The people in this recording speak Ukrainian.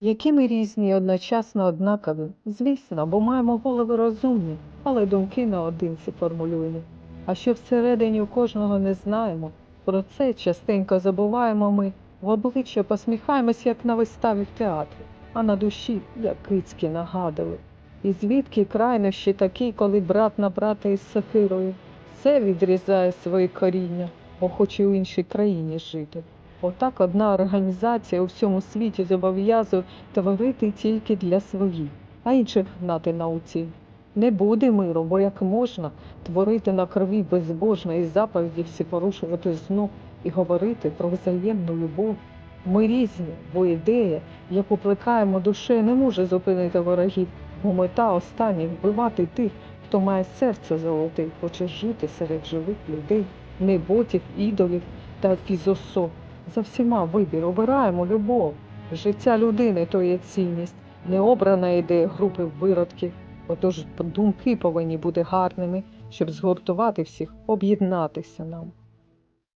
Які ми різні одночасно однакові, звісно, бо маємо голови розумні, але думки наодинці формулюємо. А що всередині у кожного не знаємо, про це частенько забуваємо ми, в обличчя посміхаємось, як на виставі в театрі, а на душі, як кицькі нагадали. І звідки крайнощі такі, коли брат на брата із сокирою, все відрізає свої коріння, бо хоче у іншій країні жити. Отак одна організація у всьому світі зобов'язує творити тільки для своїх, а інших гнати на уці. Не буде миру, бо як можна творити на крові безбожно і заповіді всі порушувати знов і говорити про взаємну любов. Ми різні, бо ідея, яку плекаємо душею, не може зупинити ворогів, бо мета остання вбивати тих, хто має серце золоте, хоче жити серед живих людей, не ботів, ідолів та фізособ. За всіма вибір обираємо любов. Життя людини то є цінність, не обрана ідея групи виродків. Отож думки повинні бути гарними, щоб згуртувати всіх, об'єднатися нам.